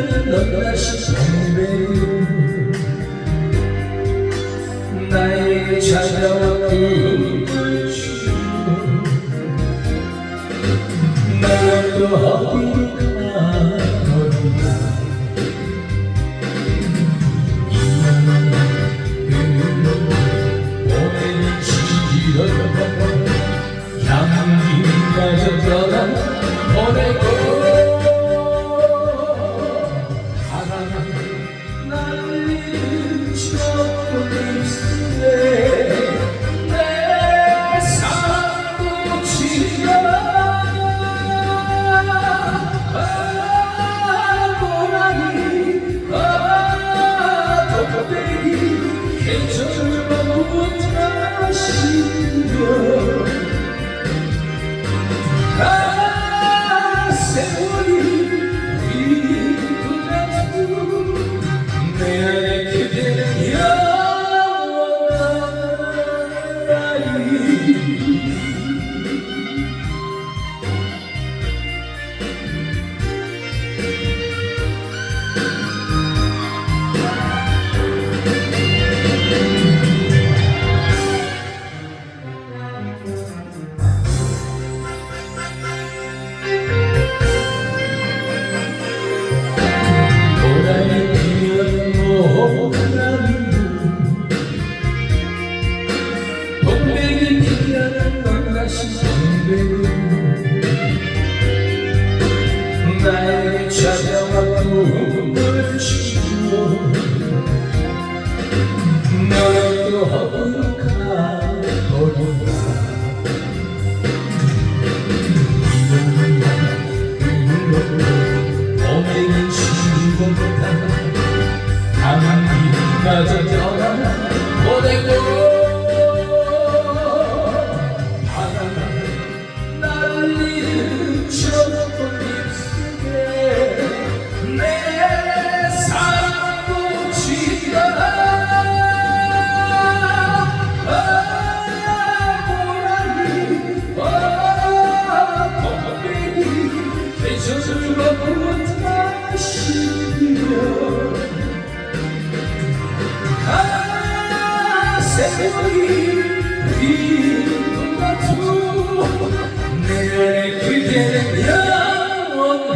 너다시 베이베 나에게 찾아와 꿈꾸지 나도 하고 yeah. you. Thank you. 세상이 이름 같고 늘 그대는 영원하리